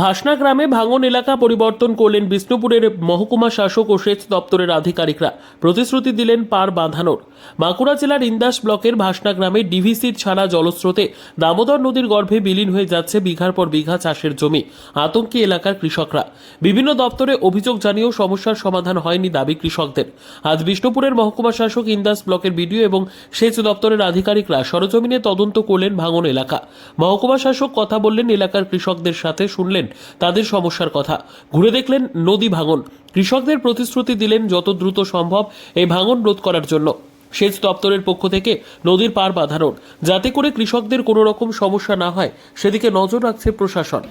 ভাসনা গ্রামে ভাঙন এলাকা পরিবর্তন করলেন বিষ্ণুপুরের মহকুমা শাসক ও সেচ দপ্তরের আধিকারিকরা। প্রতিশ্রুতি দিলেন পার বাঁধানোর। বাঁকুড়া জেলার ইন্দাস ব্লকের ভাসনা গ্রামে ডিভিসির ছাড়া জলস্রোতে দামোদর নদীর গর্ভে বিলীন হয়ে যাচ্ছে বিঘার পর বিঘা চাষের জমি, আতঙ্কি এলাকার কৃষকরা। বিভিন্ন দপ্তরে অভিযোগ জানিয়েও সমস্যার সমাধান হয়নি দাবি কৃষকদের। আজ বিষ্ণুপুরের মহকুমা শাসক ইন্দাস ব্লকের বিডিও এবং সেচ দপ্তরের আধিকারিকরা সরজমিনে তদন্ত করলেন ভাঙন এলাকা। মহকুমা শাসক কথা বললেন এলাকার কৃষকদের সাথে শুনলেন তাদের সমস্যার কথা। ঘুরে দেখলেন নদী ভাঙন। কৃষকদের প্রতিশ্রুতি দিলেন যত দ্রুত সম্ভব এই ভাঙন রোধ করার জন্য। সেচ দপ্তরের পক্ষ থেকে নদীর পার বাঁধানোর যাতে করে কৃষকদের কোনো রকম সমস্যা না হয়, সেদিকে নজর রাখছে প্রশাসন।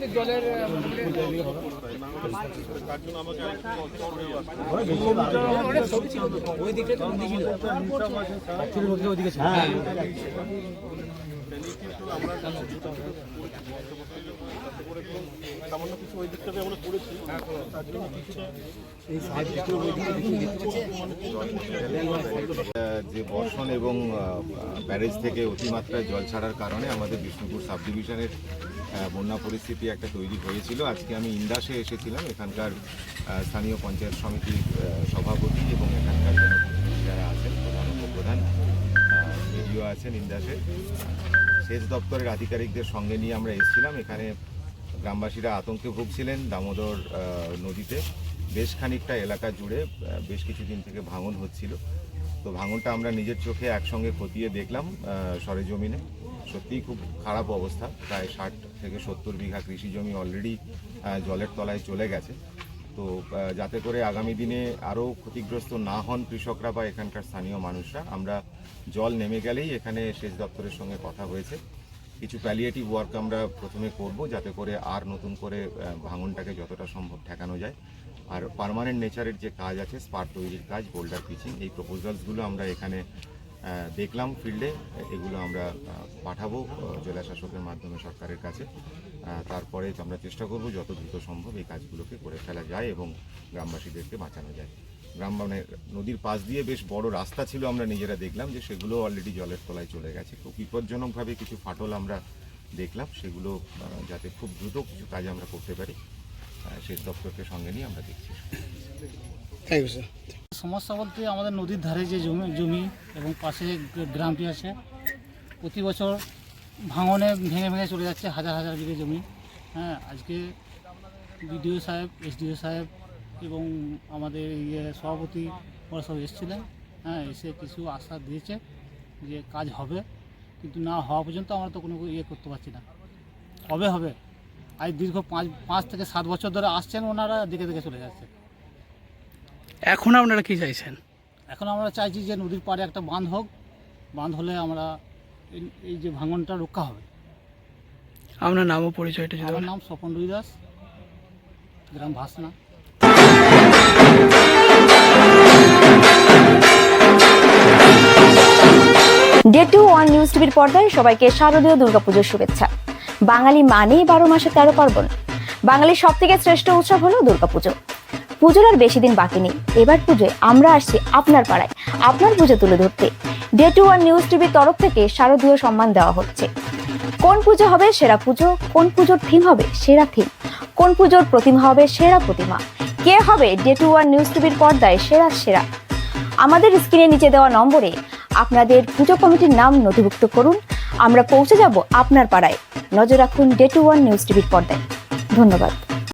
যে বর্ষণ এবং ব্যারেজ থেকে অতিমাত্রায় জল ছাড়ার কারণে আমাদের বিষ্ণুপুর সাব ডিভিশনের বন্যা পরিস্থিতি একটা তৈরি হয়েছিল। আজকে আমি ইন্দাসে এসেছিলাম, এখানকার স্থানীয় পঞ্চায়েত সমিতির সভাপতি এবং এখানকার যারা আছেন, প্রধান উপপ্রধান ভিডিও আছেন ইন্দাসে। সেচ দপ্তরের আধিকারিকদের সঙ্গে নিয়ে আমরা এসেছিলাম। এখানে গ্রামবাসীরা আতঙ্কে ভুগছিলেন দামোদর নদীতে। বেশ খানিকটা এলাকা জুড়ে বেশ কিছুদিন থেকে ভাঙন হচ্ছিল। তো ভাঙনটা আমরা নিজের চোখে একসঙ্গে খতিয়ে দেখলাম সরেজমিনে। সত্যিই খুব খারাপ অবস্থা, প্রায় ষাট থেকে সত্তর বিঘা কৃষি জমি অলরেডি জলের তলায় চলে গেছে। তো যাতে করে আগামী দিনে আরও ক্ষতিগ্রস্ত না হন কৃষকরা বা এখানকার স্থানীয় মানুষরা, আমরা জল নেমে গেলেই এখানে সেচ দপ্তরের সঙ্গে কথা হয়েছে। কিছু প্যালিয়েটিভ ওয়ার্ক আমরা প্রথমে করব, যাতে করে আর নতুন করে ভাঙনটাকে যতটা সম্ভব ঠেকানো যায়। আর পার্মানেন্ট নেচারের যে কাজ আছে স্পার তৈরির কাজ বোল্ডার পিচিং এই প্রপোজালসগুলো আমরা এখানে দেখলাম ফিল্ডে এগুলো আমরা পাঠাবো জেলা শাসকের মাধ্যমে সরকারের কাছে। তারপরে আমরা চেষ্টা করব যত দ্রুত সম্ভব এই কাজগুলোকে করে ফেলা যায় এবং গ্রামবাসীদেরকে বাঁচানো যায়। গ্রাম মানে নদীর পাশ দিয়ে বেশ বড় রাস্তা ছিল, আমরা নিজেরা দেখলাম যে সেগুলো অলরেডি জলের তলায় চলে গেছে। খুব বিপজ্জনকভাবে কিছু ফাটল আমরা দেখলাম, সেগুলো যাতে খুব দ্রুত কিছু কাজ আমরা করতে পারি। সেচ দপ্তরকে সঙ্গে নিয়ে আমরা দেখছি। থ্যাংক ইউ স্যার সমস্যা বলতে আমাদের নদীর ধারে যে জমি জমি এবং পাশে যে গ্রামটি আছে প্রতি বছর ভাঙনে ভেঙে ভেঙে চলে যাচ্ছে হাজার হাজার বিঘে জমি। হ্যাঁ আজকে বিডিও সাহেব এসডিও সাহেব এবং আমাদের ইয়ে সভাপতি ওরা সব এসেছিলেন। হ্যাঁ এসে কিছু আশা দিয়েছে যে কাজ হবে কিন্তু না হওয়া পর্যন্ত আমরা তো কোনো ইয়ে করতে পারছি না। হবে হবে? আজ দীর্ঘ পাঁচ পাঁচ থেকে সাত বছর ধরে আসছেন ওনারা দেখে দেখে চলে যাচ্ছে। এখন আপনারা কি চাইছেন? এখন আমরা চাইছি যে নদীর পাড়ে একটা বাঁধ হোক। বাঁধ হলে আমরা এই- এই যে ভাঙনটা রক্ষা হবে। আপনার নাম পরিচয়টা যদি আমার নাম স্বপন রুই দাস গ্রাম Bhasna. Day two one news টিভির পর্দায় সবাইকে শারদীয় দুর্গাপুজোর শুভেচ্ছা। বাঙালি মানেই বারো মাসে তেরো পার্বণ। বাঙালির সব থেকে শ্রেষ্ঠ উৎসব হলো দুর্গাপুজো। পুজোর আর বেশি দিন বাকি নেই। এবার পুজোয় আমরা আসছি আপনার পাড়ায়। আপনার পুজো তুলে ধরতে। ডে টু ওয়ান নিউজ টিভির তরফ থেকে শারদীয় সম্মান দেওয়া হচ্ছে। কোন পুজো হবে সেরা পুজো? কোন পুজোর থিম হবে সেরা থিম কোন পুজোর প্রতিমা হবে সেরা প্রতিমা? কে হবে ডে টু ওয়ান নিউজ টিভির পর্দায় সেরা সেরা? আমাদের স্ক্রিনে নিচে দেওয়া নম্বরে আপনাদের পুজো কমিটির নাম নথিভুক্ত করুন। আমরা পৌঁছে যাব আপনার পাড়ায়। নজর রাখুন ডে টু ওয়ান নিউজ টিভির পর্দায়। ধন্যবাদ।